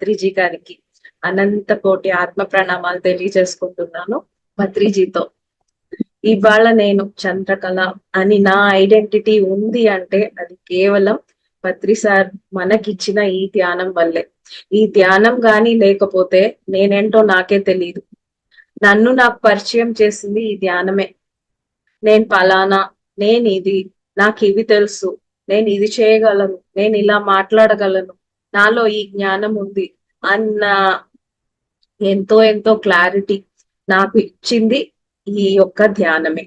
భద్రిజీ గారికి అనంత కోటి ఆత్మ ప్రణామాలు తెలియజేసుకుంటున్నాను భద్రిజీతో ఇవాళ నేను చంద్రకళ అని నా ఐడెంటిటీ ఉంది అంటే అది కేవలం పత్రి సార్ మనకిచ్చిన ఈ ధ్యానం వల్లే. ఈ ధ్యానం గాని లేకపోతే నేనేంటో నాకే తెలియదు నన్ను నాకు పరిచయం చేసింది ఈ ధ్యానమే. నేను పలానా నేను ఇది నాకు ఇవి తెలుసు నేను ఇది చేయగలను నేను ఇలా మాట్లాడగలను నాలో ఈ జ్ఞానం ఉంది అన్న ఎంతో ఎంతో క్లారిటీ నాకు ఇచ్చింది ఈ యొక్క ధ్యానమే.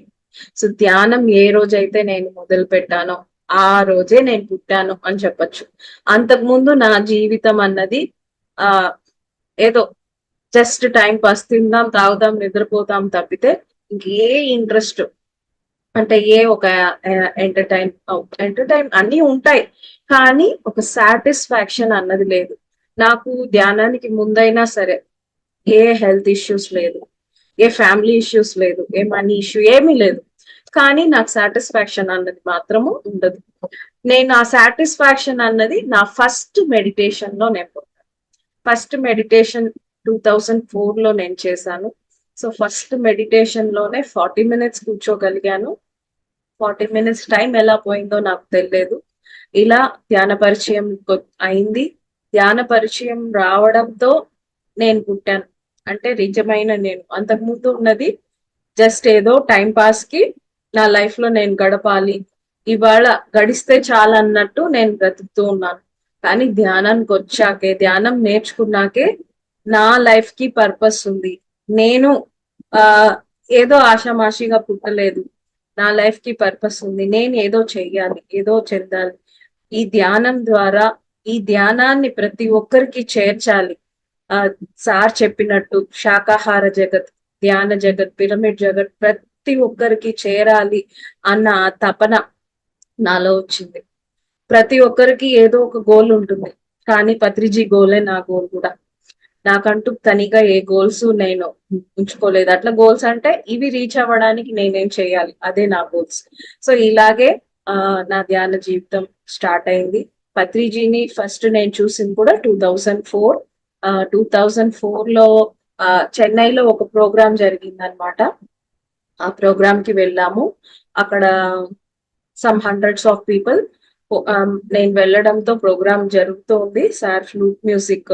సో ధ్యానం ఏ రోజైతే నేను మొదలు పెట్టానో ఆ రోజే నేను పుట్టాను అని చెప్పొచ్చు. అంతకు ముందు నా జీవితం అన్నది ఆ ఏదో జస్ట్ టైం పాస్ తిందాం తాగుదాం నిద్రపోతాం తప్పితే ఇంకే ఇంట్రెస్ట్ అంటే ఏ ఒక ఎంటర్టైన్ ఎంటర్టైన్ అన్ని ఉంటాయి. కానీ ఒక సాటిస్ఫాక్షన్ అన్నది లేదు. నాకు ధ్యానానికి ముందైనా సరే ఏ హెల్త్ ఇష్యూస్ లేదు. ఏ ఫ్యామిలీ ఇష్యూస్ లేదు. ఏ మనీ ఇష్యూ ఏమీ లేదు. కానీ నాకు సాటిస్ఫాక్షన్ అన్నది మాత్రము ఉండదు. నేను ఆ సాటిస్ఫాక్షన్ అన్నది నా ఫస్ట్ మెడిటేషన్లో నేను ఫస్ట్ మెడిటేషన్ టూ థౌజండ్ ఫోర్లో నేను చేశాను. సో ఫస్ట్ మెడిటేషన్లోనే ఫార్టీ మినిట్స్ కూర్చోగలిగాను. ఫార్టీ మినిట్స్ టైం ఎలా పోయిందో నాకు తెలియదు. ఇలా ధ్యాన పరిచయం అయింది. ధ్యాన పరిచయం రావడంతో నేను పుట్టాను. అంటే నిజమైన నేను. అంతకుముందు ఉన్నది జస్ట్ ఏదో టైం పాస్కి నా లైఫ్లో నేను గడపాలి. ఇవాళ గడిస్తే చాలా అన్నట్టు నేను బ్రతుకుతూ ఉన్నాను. కానీ ధ్యానానికి వచ్చాకే ధ్యానం నేర్చుకున్నాకే నా లైఫ్కి పర్పస్ ఉంది. నేను ఆ ఏదో ఆషామాషిగా పుట్టలేదు. నా లైఫ్కి పర్పస్ ఉంది. నేను ఏదో చెయ్యాలి ఏదో చెందాలి. ఈ ధ్యానం ద్వారా ఈ ధ్యానాన్ని ప్రతి ఒక్కరికి చేర్చాలి. ఆ సార్ చెప్పినట్టు శాకాహార జగత్ ధ్యాన జగత్ పిరమిడ్ జగత్ ప్రతి ఒక్కరికి చేరాలి అన్న తపన నాలో వచ్చింది. ప్రతి ఒక్కరికి ఏదో ఒక గోల్ ఉంటుంది. కానీ పత్రిజీ గోలే నా గోల్ కూడా. నాకంటూ తనిగా ఏ గోల్స్ నేను ఉంచుకోలేదు. అట్లా గోల్స్ అంటే ఇవి రీచ్ అవ్వడానికి నేనేం చేయాలి? అదే నా గోల్స్ సో ఇలాగే ఆ నా ధ్యాన జీవితం స్టార్ట్ అయింది. పత్రిజీని ఫస్ట్ నేను చూసింది కూడా two thousand four two thousand ఫోర్లో చెన్నైలో ఒక ప్రోగ్రామ్ జరిగింది అనమాట ఆ ప్రోగ్రామ్కి వెళ్ళాము. అక్కడ సమ్ హండ్రెడ్స్ ఆఫ్ పీపుల్ నేను వెళ్ళడంతో ప్రోగ్రామ్ జరుగుతూ ఉంది. సార్ ఫ్లూట్ మ్యూజిక్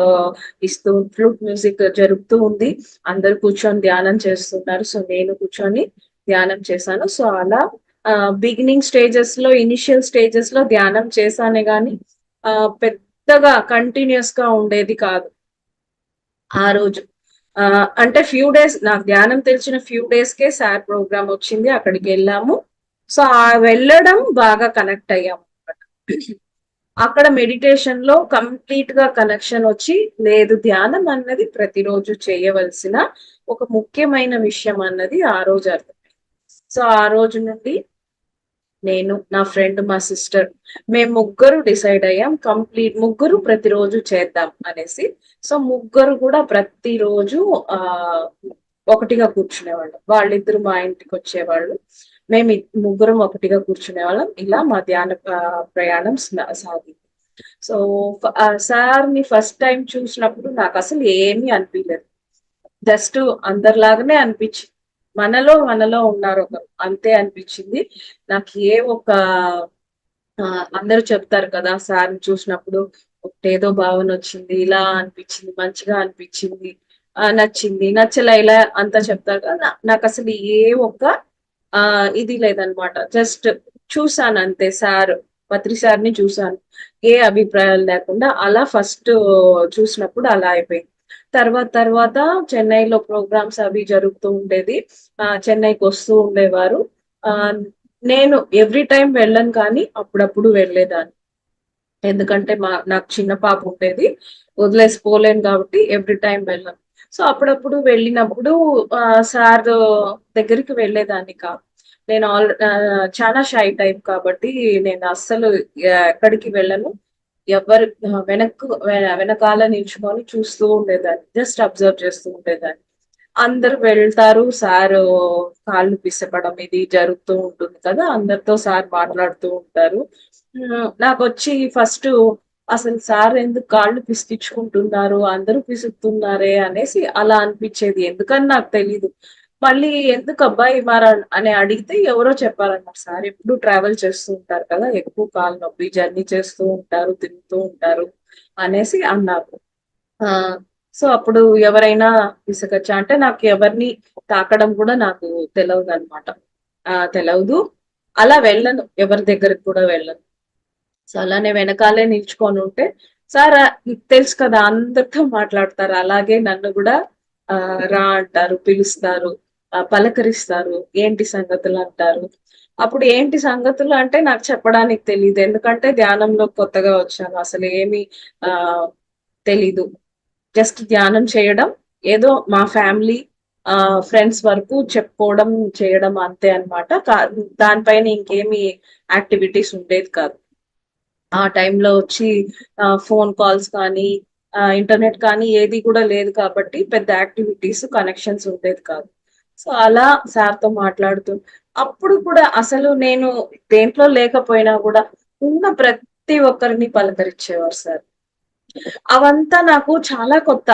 ఇస్తూ ఫ్లూట్ మ్యూజిక్ జరుగుతూ ఉంది. అందరు కూర్చొని ధ్యానం చేస్తున్నారు. సో నేను కూర్చొని ధ్యానం చేశాను. సో అలా బిగినింగ్ స్టేజెస్లో ఇనిషియల్ స్టేజెస్లో ధ్యానం చేశానే గాని పెద్దగా కంటిన్యూస్గా ఉండేది కాదు. ఆ రోజు అంటే ఫ్యూ డేస్ నాకు ధ్యానం తెలిసిన ఫ్యూ డేస్ కే సార్ ప్రోగ్రామ్ వచ్చింది. అక్కడికి వెళ్ళాము. సో ఆ వెళ్ళడం బాగా కనెక్ట్ అయ్యాము. అక్కడ మెడిటేషన్లో కంప్లీట్గా కనెక్షన్ వచ్చి లేదు ధ్యానం అన్నది ప్రతిరోజు చేయవలసిన ఒక ముఖ్యమైన విషయం అన్నది ఆ రోజు అర్థమైంది సో ఆ రోజు నుండి నేను నా ఫ్రెండ్ మా సిస్టర్ మేము ముగ్గురు డిసైడ్ అయ్యాం కంప్లీట్ ముగ్గురు ప్రతిరోజు చేద్దాం అనేసి. సో ముగ్గురు కూడా ప్రతిరోజు ఆ ఒకటిగా కూర్చునేవాళ్ళు. వాళ్ళిద్దరు మా ఇంటికి వచ్చేవాళ్ళు. మేము ముగ్గురం ఒకటిగా కూర్చునే వాళ్ళం ఇలా మా ధ్యాన ప్రయాణం సాగింది. సో సార్ని ఫస్ట్ టైం చూసినప్పుడు నాకు అసలు ఏమీ అనిపించలేదు జస్ట్ అందరిలాగానే అనిపించింది మనలో మనలో ఉన్నారు ఒకరు. అంతే అనిపించింది. నాకు ఏ ఒక అందరూ చెప్తారు కదా సార్ చూసినప్పుడు ఒకటేదో భావన వచ్చింది ఇలా అనిపించింది మంచిగా అనిపించింది నచ్చింది నచ్చలే ఇలా అంతా చెప్తారు కదా నాకు అసలు ఏ ఒక్క ఆ ఇది లేదనమాట. జస్ట్ చూసాను అంతే సార్ పత్రి సార్ని చూసాను ఏ అభిప్రాయాలు లేకుండా అలా ఫస్ట్ చూసినప్పుడు అలా అయిపోయింది. తర్వాత తర్వాత చెన్నైలో ప్రోగ్రామ్స్ అవి జరుగుతూ ఉండేది. ఆ చెన్నైకి వస్తూ ఉండేవారు. ఆ నేను ఎవ్రీ టైం వెళ్ళను కానీ అప్పుడప్పుడు వెళ్ళేదాన్ని. ఎందుకంటే మా నాకు చిన్న పాప ఉండేది. వదిలేసి పోలేను కాబట్టి ఎవ్రీ టైం వెళ్ళను. సో అప్పుడప్పుడు వెళ్ళినప్పుడు సార్ దగ్గరికి వెళ్ళేదాన్ని కాదు నేను ఆల్ చాలా షై టైప్ కాబట్టి నేను అస్సలు ఎక్కడికి వెళ్ళను. ఎవరు వెనక్కు వెనకాల నిల్చుకొని చూస్తూ ఉండేదాన్ని జస్ట్ అబ్జర్వ్ చేస్తూ ఉండేదాన్ని. అందరు వెళ్తారు సార్ కాళ్ళు పిసపడం ఇది జరుగుతూ ఉంటుంది కదా అందరితో సార్ మాట్లాడుతూ ఉంటారు. నాకు వచ్చి ఫస్ట్ అసలు సార్ ఎందుకు కాళ్ళు పిసికించుకుంటున్నారు అందరూ పిసుకుతున్నారే అనేసి అలా అనిపించేది. ఎందుకని నాకు తెలీదు. మళ్ళీ ఎందుకు అబ్బాయి మారా అని అడిగితే ఎవరో చెప్పారన్నమాట సార్. ఎప్పుడు ట్రావెల్ చేస్తూ ఉంటారు కదా ఎక్కువ కాలు నొప్పి జర్నీ చేస్తూ ఉంటారు తింటూ ఉంటారు అనేసి అన్నారు. ఆ సో అప్పుడు ఎవరైనా విసగచ్చా అంటే నాకు ఎవరిని తాకడం కూడా నాకు తెలియదు అనమాట ఆ తెలియదు అలా వెళ్ళను. ఎవరి దగ్గరికి కూడా వెళ్ళను. సో అలానే వెనకాలే నిల్చుకొని ఉంటే సార్ తెలుసు కదా అందరితో మాట్లాడతారు. అలాగే నన్ను కూడా ఆ రా అంటారు పిలుస్తారు పలకరిస్తారు. ఏంటి సంగతులు అంటారు. అప్పుడు ఏంటి సంగతులు అంటే నాకు చెప్పడానికి తెలియదు ఎందుకంటే ధ్యానంలో కొత్తగా వచ్చాను. అసలు ఏమి ఆ తెలీదు. జస్ట్ ధ్యానం చేయడం ఏదో మా ఫ్యామిలీ ఆ ఫ్రెండ్స్ వరకు చెప్పుకోవడం చేయడం అంతే అనమాట దానిపైన ఇంకేమి యాక్టివిటీస్ ఉండేది కాదు. ఆ టైంలో వచ్చి ఫోన్ కాల్స్ కానీ ఇంటర్నెట్ కానీ ఏది కూడా లేదు కాబట్టి పెద్ద యాక్టివిటీస్ కనెక్షన్స్ ఉండేది కాదు. సో అలా సార్తో మాట్లాడుతూ అప్పుడు కూడా అసలు నేను దేంట్లో లేకపోయినా కూడా ఉన్న ప్రతి ఒక్కరిని పలకరించేవారు సార్. అవంతా నాకు చాలా కొత్త.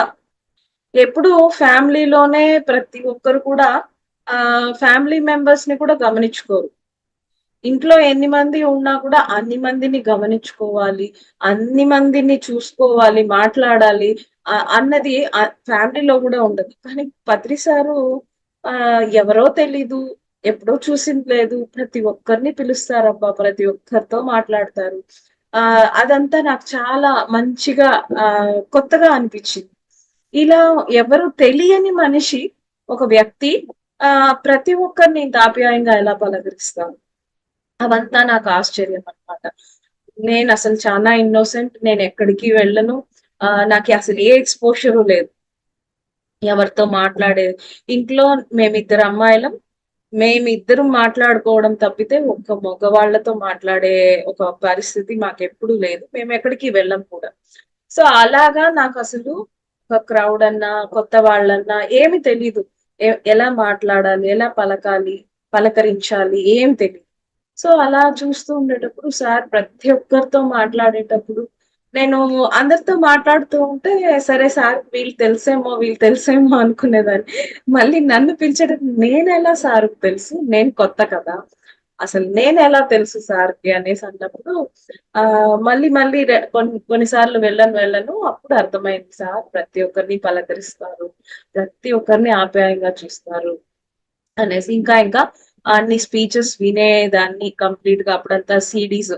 ఎప్పుడు ఫ్యామిలీలోనే ప్రతి ఒక్కరు కూడా ఆ ఫ్యామిలీ మెంబర్స్ని కూడా గమనించుకోరు. ఇంట్లో ఎన్ని మంది ఉన్నా కూడా అన్ని మందిని గమనించుకోవాలి అన్ని మందిని చూసుకోవాలి మాట్లాడాలి అన్నది ఫ్యామిలీలో కూడా ఉండదు. కానీ పత్రి సారు ఆ ఎవరో తెలీదు ఎప్పుడో చూసింది లేదు. ప్రతి ఒక్కరిని పిలుస్తారబ్బా ప్రతి ఒక్కరితో మాట్లాడతారు. ఆ అదంతా నాకు చాలా మంచిగా ఆ కొత్తగా అనిపించింది. ఇలా ఎవరు తెలియని మనిషి ఒక వ్యక్తి ఆ ప్రతి ఒక్కరిని ఇంత ఆప్యాయంగా ఎలా పలకరిస్తాను అవంతా నాకు ఆశ్చర్యం అనమాట నేను అసలు చాలా ఇన్నోసెంట్ నేను ఎక్కడికి వెళ్ళను. ఆ నాకు అసలు ఏ ఎక్స్పోజరు లేదు. ఎవరితో మాట్లాడేది. ఇంట్లో మేమిద్దరు అమ్మాయిలం. మేమిద్దరు మాట్లాడుకోవడం తప్పితే ఒక్క మగవాళ్ళతో మాట్లాడే ఒక పరిస్థితి మాకెప్పుడు లేదు. మేము ఎక్కడికి వెళ్ళం కూడా. సో అలాగా నాకు అసలు ఒక క్రౌడ్ అన్నా కొత్త వాళ్ళన్నా ఏమి తెలీదు. ఎలా మాట్లాడాలి ఎలా పలకాలి పలకరించాలి ఏం తెలియదు సో అలా చూస్తూ ఉండేటప్పుడు సార్ ప్రతి ఒక్కరితో మాట్లాడేటప్పుడు నేను అందరితో మాట్లాడుతూ ఉంటే సరే సార్ వీళ్ళు తెలిసేమో వీళ్ళు తెలిసేమో అనుకునేదాన్ని. మళ్ళీ నన్ను పిలిచడం నేను ఎలా సార్కు తెలుసు? నేను కొత్త కదా. అసలు నేను ఎలా తెలుసు సార్కి అనేసి అన్నప్పుడు ఆ మళ్ళీ మళ్ళీ కొన్ని కొన్నిసార్లు వెళ్ళను వెళ్ళను అప్పుడు అర్థమైంది సార్ ప్రతి ఒక్కరిని పలకరిస్తారు ప్రతి ఒక్కరిని ఆప్యాయంగా చూస్తారు అనేసి. ఇంకా ఇంకా అన్ని స్పీచెస్ వినేదాన్ని కంప్లీట్గా అప్పుడంతా సిడీస్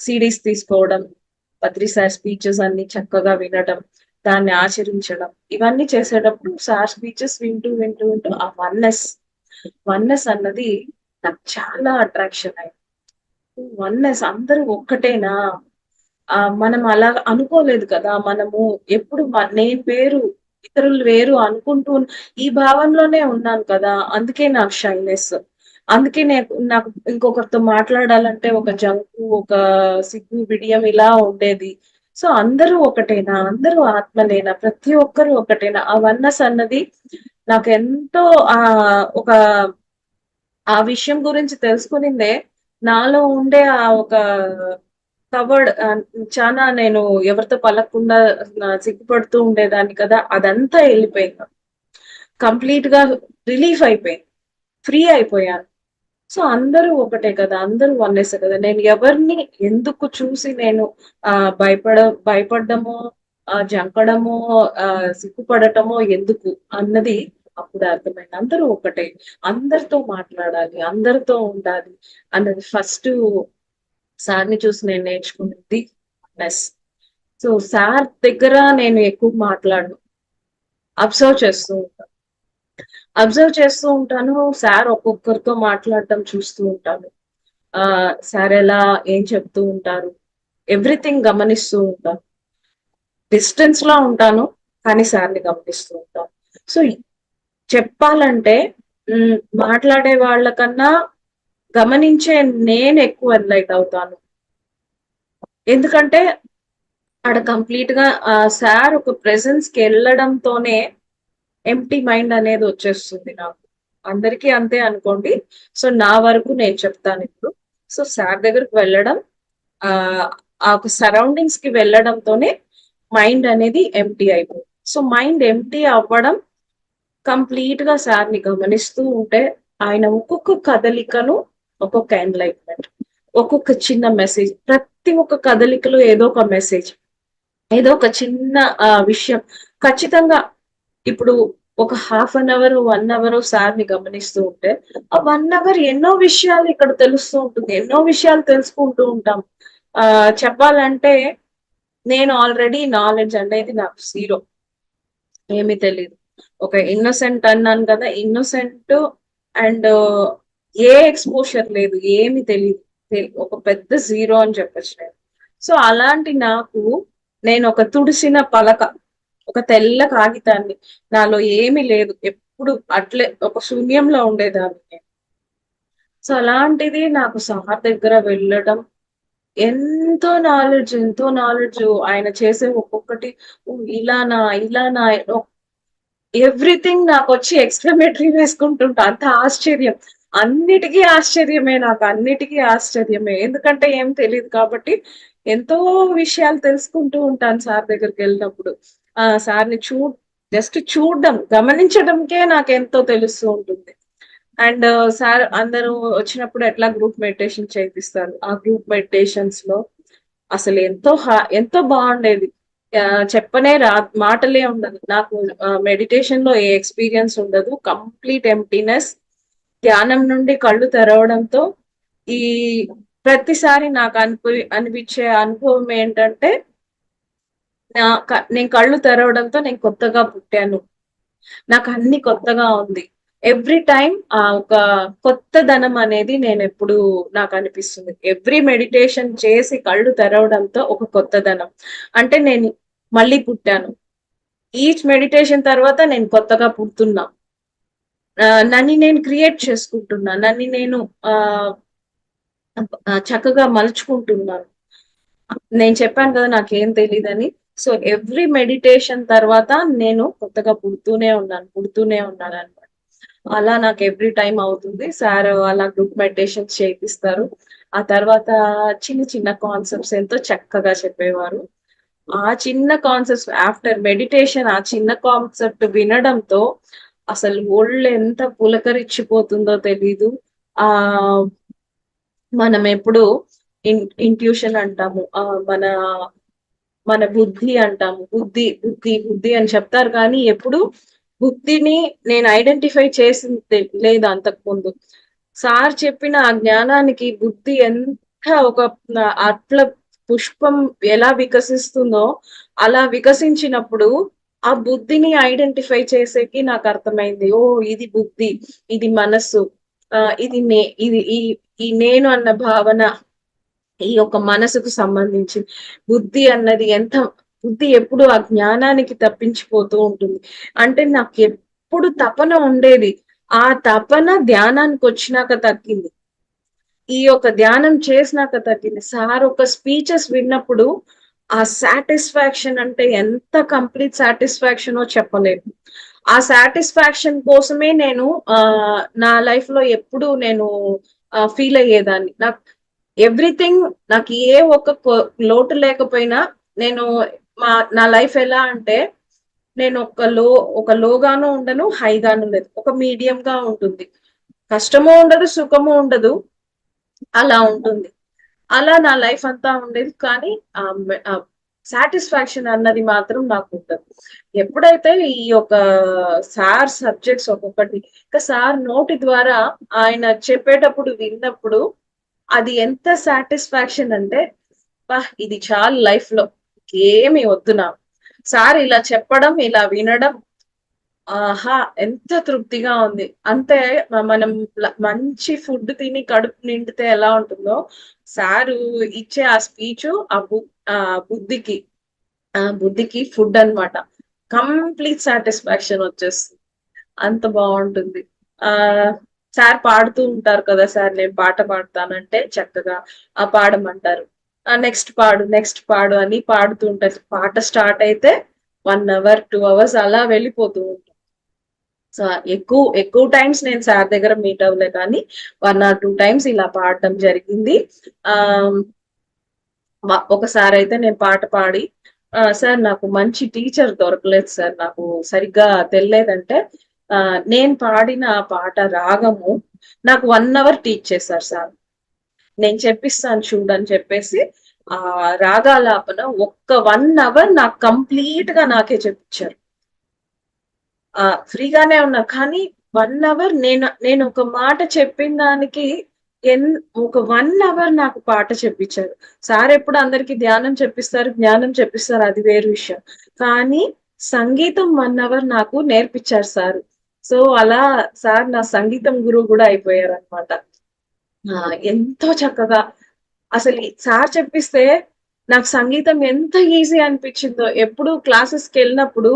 సిడీస్ తీసుకోవడం పత్రి సార్ స్పీచెస్ అన్ని చక్కగా వినడం దాన్ని ఆచరించడం ఇవన్నీ చేసేటప్పుడు సార్ స్పీచెస్ వింటూ వింటూ వింటూ ఆ వన్నెస్ వన్నెస్ అన్నది నాకు చాలా అట్రాక్షన్ అయింది వన్నెస్ అందరూ ఒక్కటేనా? ఆ మనం అలా అనుకోలేదు కదా మనము ఎప్పుడు నేను పేరు ఇతరులు వేరు అనుకుంటూ ఈ భావంలోనే ఉన్నాను కదా అందుకే నాకు షైనెస్ అందుకే నేను నాకు ఇంకొకరితో మాట్లాడాలంటే ఒక జంకు ఒక సిగ్గు బిడియం ఇలా ఉండేది. సో అందరూ ఒకటేనా? అందరూ ఆత్మలేనా? ప్రతి ఒక్కరు ఒకటేనా? ఆ వన్నస్ అన్నది నాకు ఎంతో ఆ ఒక ఆ విషయం గురించి తెలుసుకునిందే నాలో ఉండే ఆ ఒక కవర్డ్ చాలా నేను ఎవరితో పలకకుండా సిగ్గుపడుతూ ఉండేదాన్ని కదా అదంతా వెళ్ళిపోయింది. కంప్లీట్గా రిలీఫ్ అయిపోయింది. ఫ్రీ అయిపోయాను. సో అందరూ ఒకటే కదా అందరూ వన్నేసే కదా. నేను ఎవరిని ఎందుకు చూసి నేను ఆ భయపడ భయపడ్డమో ఆ జంకడమో ఆ సిగ్గుపడటమో ఎందుకు అన్నది అప్పుడు అర్థమైంది. అందరూ ఒకటే. అందరితో మాట్లాడాలి అందరితో ఉండాలి అన్నది ఫస్ట్ సార్ని చూసి నేను నేర్చుకున్నది నెస్. సో సార్ దగ్గర నేను ఎక్కువ మాట్లాడను అబ్జర్వ్ చేస్తూ ఉంటాను. అబ్జర్వ్ చేస్తూ ఉంటాను సార్ ఒక్కొక్కరితో మాట్లాడటం చూస్తూ ఉంటాను. ఆ సార్ ఎలా ఏం చెప్తూ ఉంటారు? ఎవ్రీథింగ్ గమనిస్తూ ఉంటాను. డిస్టెన్స్లో ఉంటాను కానీ సార్ని గమనిస్తూ ఉంటాను. సో చెప్పాలంటే మాట్లాడే వాళ్ళకన్నా గమనించే నేను ఎక్కువ ఎన్లైట్ అవుతాను. ఎందుకంటే అక్కడ కంప్లీట్గా సార్ ఒక ప్రెసెన్స్కి వెళ్ళడంతోనే ఎంటీ మైండ్ అనేది వచ్చేస్తుంది నాకు. అందరికీ అంతే అనుకోండి. సో నా వరకు నేను చెప్తాను ఇప్పుడు. సో సార్ దగ్గరకు వెళ్ళడం ఆ సరౌండింగ్స్కి వెళ్ళడంతోనే మైండ్ అనేది ఎంటీ అయిపోయింది సో మైండ్ ఎంటీ అవ్వడం కంప్లీట్గా సార్ని గమనిస్తూ ఉంటే ఆయన ఒక్కొక్క కదలికను ఒక్కొక్క ఎన్లైట్మెంట్ ఒక్కొక్క చిన్న మెసేజ్ ప్రతి ఒక్క కదలికలో ఏదో ఒక మెసేజ్ ఏదో ఒక చిన్న విషయం ఖచ్చితంగా ఇప్పుడు ఒక half an hour one hour సార్ని గమనిస్తూ ఉంటే ఆ వన్ అవర్ ఎన్నో విషయాలు ఇక్కడ తెలుస్తూ ఉంటుంది ఎన్నో విషయాలు తెలుసుకుంటూ ఉంటాం. ఆ చెప్పాలంటే నేను ఆల్రెడీ నాలెడ్జ్ అనేది నాకు జీరో ఏమీ తెలియదు ఒక ఇన్నోసెంట్ అన్నాను కదా ఇన్నోసెంట్ అండ్ ఏ ఎక్స్పోజర్ లేదు ఏమి తెలియదు ఒక పెద్ద జీరో అని చెప్పచ్చు నేను. సో అలాంటి నాకు నేను ఒక తుడిసిన పలక ఒక తెల్ల కాగితాన్ని నాలో ఏమి లేదు. ఎప్పుడు అట్లే ఒక శూన్యంలో ఉండేదాన్ని. నేను సో అలాంటిది నాకు సార్ దగ్గర వెళ్ళడం ఎంతో నాలెడ్జ్ ఎంతో నాలెడ్జ్ ఆయన చేసే ఒక్కొక్కటి ఇలానా ఇలానా ఎవ్రీథింగ్ నాకు వచ్చి ఎక్స్ప్లమేటరీ వేసుకుంటుంటా. అంత ఆశ్చర్యం. అన్నిటికీ ఆశ్చర్యమే నాకు అన్నిటికీ ఆశ్చర్యమే. ఎందుకంటే ఏం తెలియదు కాబట్టి ఎంతో విషయాలు తెలుసుకుంటూ ఉంటాను సార్ దగ్గరికి వెళ్ళినప్పుడు. ఆ సార్ని చూ జస్ట్ చూడడం గమనించడంకే నాకు ఎంతో తెలుస్తూ ఉంటుంది. అండ్ సార్ అందరూ వచ్చినప్పుడు ఎట్లా గ్రూప్ మెడిటేషన్ చేయిస్తారు ఆ గ్రూప్ మెడిటేషన్స్లో అసలు ఎంతో ఎంతో బాగుండేది. చెప్పనే రా మాటలే ఉండదు. నాకు మెడిటేషన్లో ఏ ఎక్స్పీరియన్స్ ఉండదు. Complete emptiness. ధ్యానం నుండి కళ్ళు తెరవడంతో ఈ ప్రతిసారి నాకు అనిపి అనిపించే అనుభవం ఏంటంటే నా నేను కళ్ళు తెరవడంతో నేను కొత్తగా పుట్టాను. నాకు అన్ని కొత్తగా ఉంది. ఎవ్రీ టైం ఆ ఒక కొత్త ధనం అనేది నేను ఎప్పుడు నాకు అనిపిస్తుంది. ఎవ్రీ మెడిటేషన్ చేసి కళ్ళు తెరవడంతో ఒక కొత్త ధనం. అంటే నేను మళ్ళీ పుట్టాను. ఈచ్ మెడిటేషన్ తర్వాత నేను కొత్తగా పుడుతున్నా. నన్ను నేను క్రియేట్ చేసుకుంటున్నా. నన్ను నేను ఆ చక్కగా మలుచుకుంటున్నాను. నేను చెప్పాను కదా నాకేం తెలియదని సో ఎవ్రీ మెడిటేషన్ తర్వాత నేను కొత్తగా పుడుతూనే ఉన్నాను పుడుతూనే ఉన్నాను అనమాట అలా నాకు ఎవ్రీ టైం అవుతుంది. సార్ అలా గ్రూప్ మెడిటేషన్ చేపిస్తారు ఆ తర్వాత చిన్న చిన్న కాన్సెప్ట్స్ ఎంతో చక్కగా చెప్పేవారు. ఆ చిన్న కాన్సెప్ట్ ఆఫ్టర్ మెడిటేషన్ ఆ చిన్న కాన్సెప్ట్ వినడంతో అసలు ఒళ్ళు ఎంత పులకరిచ్చిపోతుందో తెలీదు. ఆ మనం ఎప్పుడు ఇన్ ఇంట్యూషన్ అంటాము. మన మన బుద్ధి అంటాము. బుద్ధి బుద్ధి బుద్ధి అని చెప్తారు కానీ ఎప్పుడు బుద్ధిని నేను ఐడెంటిఫై చేసింది లేదు అంతకు ముందు. సార్ చెప్పిన ఆ జ్ఞానానికి బుద్ధి ఎంత ఒక అట్ల పుష్పం ఎలా వికసిస్తుందో అలా వికసించినప్పుడు ఆ బుద్ధిని ఐడెంటిఫై చేసేకి నాకు అర్థమైంది. ఓ ఇది బుద్ధి ఇది మనస్సు ఆ ఇది నే ఇది ఈ ఈ నేను అన్న భావన ఈ యొక్క మనసుకు సంబంధించి బుద్ధి అన్నది ఎంత బుద్ధి ఎప్పుడు ఆ జ్ఞానానికి తప్పించిపోతూ ఉంటుంది. అంటే నాకు ఎప్పుడు తపన ఉండేది ఆ తపన ధ్యానానికి వచ్చినాక తగ్గింది. ఈ యొక్క ధ్యానం చేసినాక తగ్గింది. సార్ ఒక స్పీచెస్ విన్నప్పుడు ఆ సాటిస్ఫాక్షన్ అంటే ఎంత కంప్లీట్ సాటిస్ఫాక్షనో చెప్పలేదు. ఆ సాటిస్ఫాక్షన్ కోసమే నేను ఆ నా లైఫ్లో ఎప్పుడు నేను ఫీల్ అయ్యేదాన్ని. నాకు ఎవ్రీథింగ్ నాకు ఏ ఒక్క లోటు లేకపోయినా నేను మా నా లైఫ్ ఎలా అంటే నేను ఒక లో ఒక లోగాను ఉండను హైగాను లేదు. ఒక మీడియం గా ఉంటుంది. కష్టము ఉండదు సుఖము ఉండదు. అలా ఉంటుంది. అలా నా లైఫ్ అంతా ఉండేది. కానీ సాటిస్ఫాక్షన్ అన్నది మాత్రం నాకు ఉంటుంది ఎప్పుడైతే ఈ యొక్క సార్ సబ్జెక్ట్స్ ఒక్కొక్కటి ఇంకా సార్ నోటి ద్వారా ఆయన చెప్పేటప్పుడు విన్నప్పుడు అది ఎంత సాటిస్ఫాక్షన్ అంటే బా ఇది చాలా లైఫ్లో. ఏమి వద్దు నాకు సార్ ఇలా చెప్పడం ఇలా వినడం ఆహా ఎంత తృప్తిగా ఉంది. అంతే మనం మంచి ఫుడ్ తిని కడుపు నిండితే ఎలా ఉంటుందో సారు ఇచ్చే ఆ స్పీచ్ ఆ బు ఆ బుద్ధికి ఆ బుద్ధికి ఫుడ్ అనమాట కంప్లీట్ సాటిస్ఫాక్షన్ వచ్చేస్తుంది. అంత బాగుంటుంది. ఆ సార్ పాడుతూ ఉంటారు కదా సార్ నేను పాట పాడతానంటే చక్కగా ఆ పాడమంటారు. నెక్స్ట్ పాడు నెక్స్ట్ పాడు అని పాడుతూ ఉంటారు. పాట స్టార్ట్ అయితే వన్ అవర్ టూ అవర్స్ అలా వెళ్ళిపోతూ ఉంటాం సో ఎక్కువ ఎక్కువ టైమ్స్ నేను సార్ దగ్గర మీట్ అవ్వలే కానీ వన్ ఆర్ టూ టైమ్స్ ఇలా పాడటం జరిగింది. ఆ ఒకసారి అయితే నేను పాట పాడి "ఆ, సార్ నాకు మంచి టీచర్ దొరకలేదు సార్ నాకు సరిగ్గా తెలియలేదంటే నేను పాడిన ఆ పాట రాగము నాకు వన్ అవర్ టీచ్ చేశారు సార్. నేను చెప్పిస్తాను చూడని చెప్పేసి ఆ రాగాలాపన ఒక్క వన్ అవర్ నాకు కంప్లీట్గా నాకే చెప్పించారు ఆ ఫ్రీగానే ఉన్నా కానీ వన్ అవర్ నేను నేను ఒక మాట చెప్పిన దానికి ఎన్ ఒక వన్ అవర్ నాకు పాట చెప్పించారు సార్ ఎప్పుడు అందరికి ధ్యానం చెప్పిస్తారు జ్ఞానం చెప్పిస్తారు అది వేరు విషయం. కానీ సంగీతం వన్ అవర్ నాకు నేర్పించారు సార్. సో అలా సార్ నా సంగీతం గురువు కూడా అయిపోయారు అనమాట ఎంతో చక్కగా అసలు సార్ చెప్పిస్తే నాకు సంగీతం ఎంత ఈజీ అనిపించిందో. ఎప్పుడు క్లాసెస్కి వెళ్ళినప్పుడు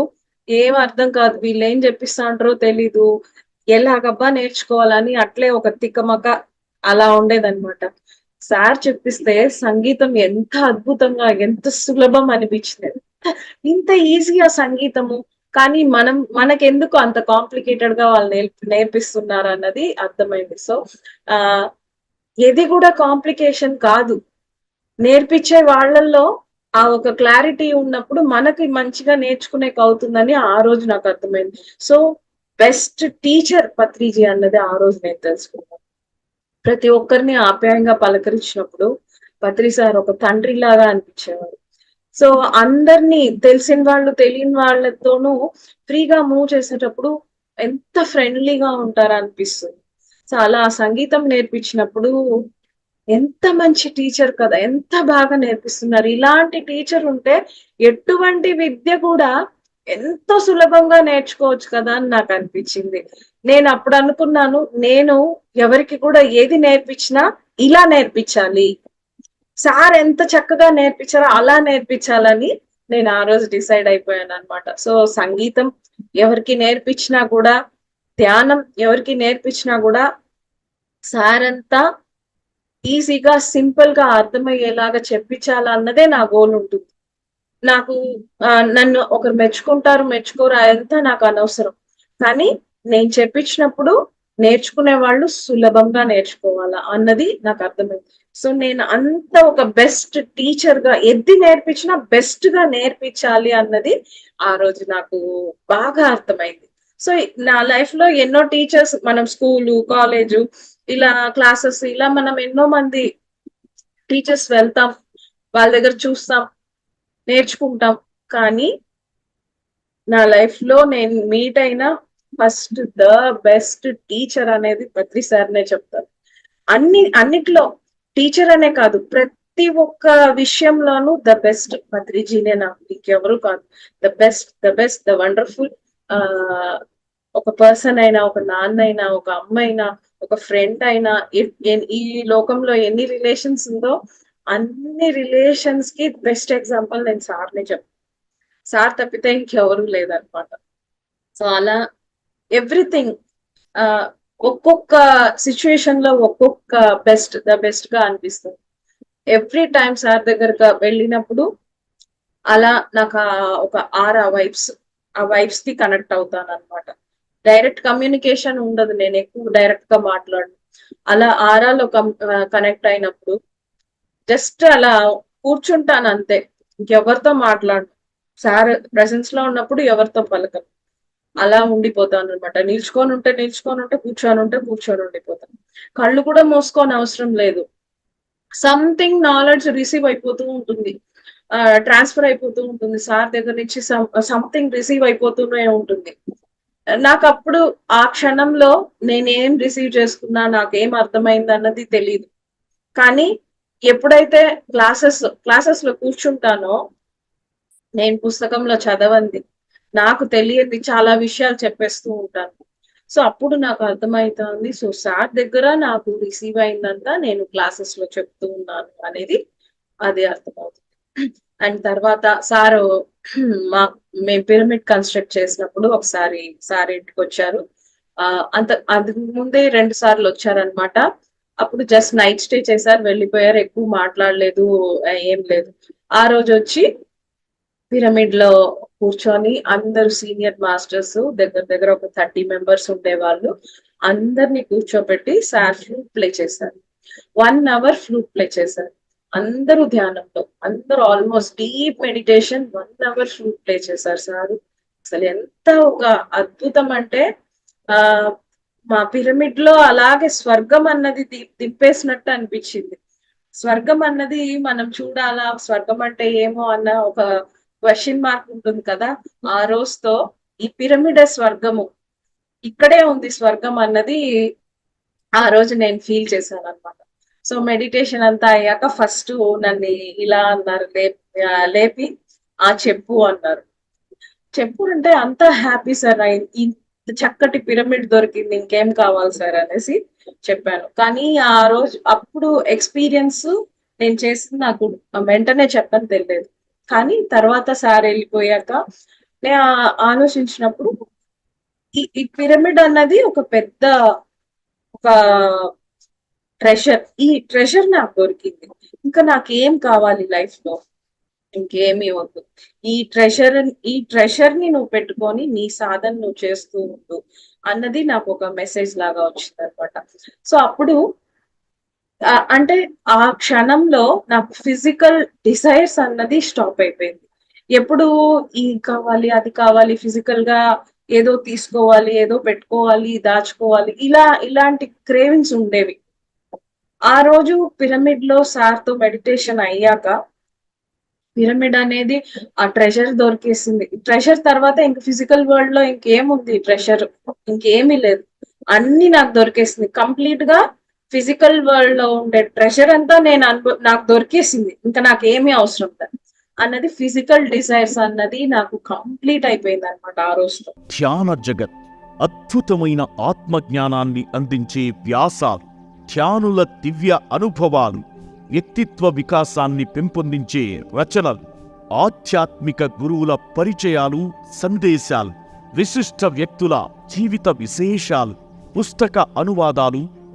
ఏం అర్థం కాదు. వీళ్ళు ఏం చెప్పిస్తా ఉంటారో తెలీదు. ఎలాగబ్బా నేర్చుకోవాలని అట్లే ఒక తిక్కమక అలా ఉండేదన్నమాట. సార్ చెప్పిస్తే సంగీతం ఎంత అద్భుతంగా ఎంత సులభం అనిపించింది. ఇంత ఈజీగా సంగీతము. కానీ మనం మనకెందుకు అంత కాంప్లికేటెడ్గా వాళ్ళు నేర్పి నేర్పిస్తున్నారు అన్నది అర్థమైంది. సో ఆ ఇది కూడా కాంప్లికేషన్ కాదు. నేర్పించే వాళ్ళల్లో ఆ ఒక క్లారిటీ ఉన్నప్పుడు మనకి మంచిగా నేర్చుకునే అవుతుందని ఆ రోజు నాకు అర్థమైంది. సో బెస్ట్ టీచర్ పత్రిజీ అన్నది ఆ రోజు నేను తెలుసుకున్నాను ప్రతి ఒక్కరిని ఆప్యాయంగా పలకరించినప్పుడు పత్రి సార్ ఒక తండ్రి లాగా అనిపించేవారు. సో అందరినీ తెలిసిన వాళ్ళు తెలియని వాళ్ళతోనూ ఫ్రీగా మూవ్ చేసేటప్పుడు ఎంత ఫ్రెండ్లీగా ఉంటారా అనిపిస్తుంది సో అలా సంగీతం నేర్పించినప్పుడు ఎంత మంచి టీచర్ కదా ఎంత బాగా నేర్పిస్తున్నారు. ఇలాంటి టీచర్ ఉంటే ఎటువంటి విద్య కూడా ఎంతో సులభంగా నేర్చుకోవచ్చు కదా అని నాకు అనిపించింది. నేను అప్పుడు అనుకున్నాను నేను ఎవరికి కూడా ఏది నేర్పించినా ఇలా నేర్పించాలి. సార్ ఎంత చక్కగా నేర్పించారో అలా నేర్పించాలని నేను ఆ రోజు డిసైడ్ అయిపోయాను అనమాట సో సంగీతం ఎవరికి నేర్పించినా కూడా ధ్యానం ఎవరికి నేర్పించినా కూడా సార్ అంతా ఈజీగా సింపుల్గా అర్థమయ్యేలాగా చెప్పించాలన్నదే నా గోల్ ఉంటుంది. నాకు ఆ, నన్ను ఒకరు మెచ్చుకుంటారు మెచ్చుకోరు అదంతా నాకు అనవసరం. కానీ నేను చెప్పించినప్పుడు నేర్చుకునే వాళ్ళు సులభంగా నేర్చుకోవాలా అన్నది నాకు అర్థమైంది. సో నేను అంత ఒక బెస్ట్ టీచర్గా ఎద్ది నేర్పించినా బెస్ట్గా నేర్పించాలి అన్నది ఆ రోజు నాకు బాగా అర్థమైంది. సో నా లైఫ్లో ఎన్నో టీచర్స్ మనం స్కూలు కాలేజు ఇలా క్లాసెస్ ఇలా మనం ఎన్నో మంది టీచర్స్ వెళ్తాం వాళ్ళ దగ్గర చూస్తాం నేర్చుకుంటాం. కానీ నా లైఫ్లో నేను మీట్ అయిన ఫస్ట్ ద బెస్ట్ టీచర్ అనేది పత్రి సార్నే చెప్తారు. అన్ని అన్నిట్లో టీచర్ అనే కాదు ప్రతి ఒక్క విషయంలోనూ ద బెస్ట్ పత్రిజీనే నాకు ఇంకెవరు కాదు. The best the best the wonderful ఆ ఒక పర్సన్ అయినా ఒక నాన్న అయినా ఒక అమ్మ అయినా ఒక ఫ్రెండ్ అయినా ఈ లోకంలో ఎన్ని రిలేషన్స్ ఉందో అన్ని రిలేషన్స్కి బెస్ట్ ఎగ్జాంపుల్ నేను సార్నే చెప్తాను సార్ తప్పితే ఇంకెవరు లేదనమాట. సో అలా ఎవ్రీథింగ్ ఆ ఒక్కొక్క సిచ్యుయేషన్లో ఒక్కొక్క బెస్ట్ ద బెస్ట్గా అనిపిస్తుంది. ఎవ్రీ టైం సార్ దగ్గరగా వెళ్ళినప్పుడు అలా నాకు ఒక ఆర్ ఆ వైబ్స్ ఆ వైబ్స్కి కనెక్ట్ అవుతాను అనమాట డైరెక్ట్ కమ్యూనికేషన్ ఉండదు నేను ఎక్కువ డైరెక్ట్గా మాట్లాడు అలా ఆరాలో కనెక్ట్ అయినప్పుడు జస్ట్ అలా కూర్చుంటాను అంతే. ఇంకెవరితో మాట్లాడు సార్ ప్రెసెన్స్లో ఉన్నప్పుడు ఎవరితో పలకను. అలా ఉండిపోతాను అనమాట నిల్చుకొని ఉంటే నిల్చుకొని ఉంటే కూర్చొని ఉంటే కూర్చొని ఉండిపోతాను కళ్ళు కూడా మోసుకొని అవసరం లేదు. సంథింగ్ నాలెడ్జ్ రిసీవ్ అయిపోతూ ఉంటుంది. ట్రాన్స్ఫర్ అయిపోతూ ఉంటుంది. సార్ దగ్గర నుంచి సంథింగ్ రిసీవ్ అయిపోతూనే ఉంటుంది. నాకు అప్పుడు ఆ క్షణంలో నేనేం రిసీవ్ చేసుకున్నా నాకేం అర్థమైంది అన్నది తెలియదు కానీ ఎప్పుడైతే క్లాసెస్ క్లాసెస్లో కూర్చుంటానో నేను పుస్తకంలో చదవంది. నాకు తెలియదు చాలా విషయాలు చెప్పేస్తూ ఉంటాను. సో అప్పుడు నాకు అర్థమవుతుంది సో సార్ దగ్గర నాకు రిసీవ్ అయిందంతా నేను క్లాసెస్లో చెప్తూ ఉన్నాను అనేది అది అర్థమవుతుంది. అండ్ తర్వాత సార్ మా మేము పిరమిడ్ కన్స్ట్రక్ట్ చేసినప్పుడు ఒకసారి సార్ ఇంటికి వచ్చారు. ఆ అంత అందుకు ముందే రెండు సార్లు వచ్చారనమాట. అప్పుడు జస్ట్ నైట్ స్టే చేశారు వెళ్ళిపోయారు ఎక్కువ మాట్లాడలేదు ఏం లేదు. ఆ రోజు వచ్చి పిరమిడ్లో కూర్చొని అందరు సీనియర్ మాస్టర్స్ దగ్గర దగ్గర ఒక థర్టీ మెంబర్స్ ఉండేవాళ్ళు అందరినీ కూర్చోబెట్టి సార్ ఫ్లూట్ ప్లే చేశారు. వన్ అవర్ ఫ్లూట్ ప్లే చేశారు. అందరూ ధ్యానంలో అందరూ almost deep meditation one hour flute play చేశారు సార్. అసలు ఎంత ఒక అద్భుతం అంటే ఆ మా పిరమిడ్లో అలాగే స్వర్గం అన్నది దింపేసినట్టు అనిపించింది. స్వర్గం అన్నది మనం చూడాలా స్వర్గం అంటే ఏమో అన్న ఒక క్వశ్చన్ మార్క్ ఉంటుంది కదా ఆ రోజుతో ఈ పిరమిడ స్వర్గము ఇక్కడే ఉంది స్వర్గం అన్నది ఆ రోజు నేను ఫీల్ చేశాను అనమాట సో మెడిటేషన్ అంతా అయ్యాక ఫస్ట్ నన్ను ఇలా అన్నారు లేపి ఆ, లేపి ఆ చెప్పు అన్నారు. చెప్పు అంటే అంత హ్యాపీ సార్ ఇంత చక్కటి పిరమిడ్ దొరికింది ఇంకేం కావాలి సార్ అనేసి చెప్పాను. కానీ ఆ రోజు అప్పుడు ఎక్స్పీరియన్స్ నేను చేసింది నాకు వెంటనే చెప్పని తెలియదు కానీ తర్వాత సార్ వెళ్ళిపోయాక నేను ఆలోచించినప్పుడు ఈ పిరమిడ్ అన్నది ఒక పెద్ద ఒక ట్రెషర్ ఈ ట్రెషర్ నాకు దొరికింది. ఇంకా నాకు ఏం కావాలి లైఫ్లో ఇంకేమీ వద్దు. ఈ ట్రెషర్ ఈ ట్రెషర్ని నువ్వు పెట్టుకొని నీ సాధన నువ్వు చేస్తూ ఉండు అన్నది నాకు ఒక మెసేజ్ లాగా వచ్చింది అనమాట సో అప్పుడు అంటే ఆ క్షణంలో నాకు ఫిజికల్ డిజైర్స్ అన్నది స్టాప్ అయిపోయింది. ఎప్పుడు ఈ కావాలి అది కావాలి ఫిజికల్గా ఏదో తీసుకోవాలి ఏదో పెట్టుకోవాలి దాచుకోవాలి ఇలా ఇలాంటి క్రేవింగ్స్ ఉండేవి. ఆ రోజు పిరమిడ్లో సార్తో మెడిటేషన్ అయ్యాక పిరమిడ్ అనేది ఆ ట్రెషర్ దొరికేసింది. ట్రెషర్ తర్వాత ఇంక ఫిజికల్ వరల్డ్లో ఇంకేముంది? ట్రెషర్ ఇంకేమీ లేదు. అన్ని నాకు దొరికేసింది. కంప్లీట్గా ఫిజికల్ వరల్డ్లో ఉండే ట్రెషర్ అంతా నేను అనుభవ నాకు దొరికేసింది. ఇంకా నాకు ఏమీ అవసరం లేదు. అన్నది ఫిజికల్ డిజైర్స్ అన్నది నాకు కంప్లీట్ అయిపోయింది అనమాట ఆ రోజులో. ధ్యాన జగత్ అద్భుతమైన ఆత్మజ్ఞానాన్ని అందించే వ్యాసాలు ధ్యానుల దివ్య అనుభవాలు వ్యక్తిత్వ వికాసాన్ని పెంపొందించే రచనలు ఆధ్యాత్మిక గురువుల పరిచయాలు సందేశాలు విశిష్ట వ్యక్తుల జీవిత విశేషాలు పుస్తక అనువాదాలు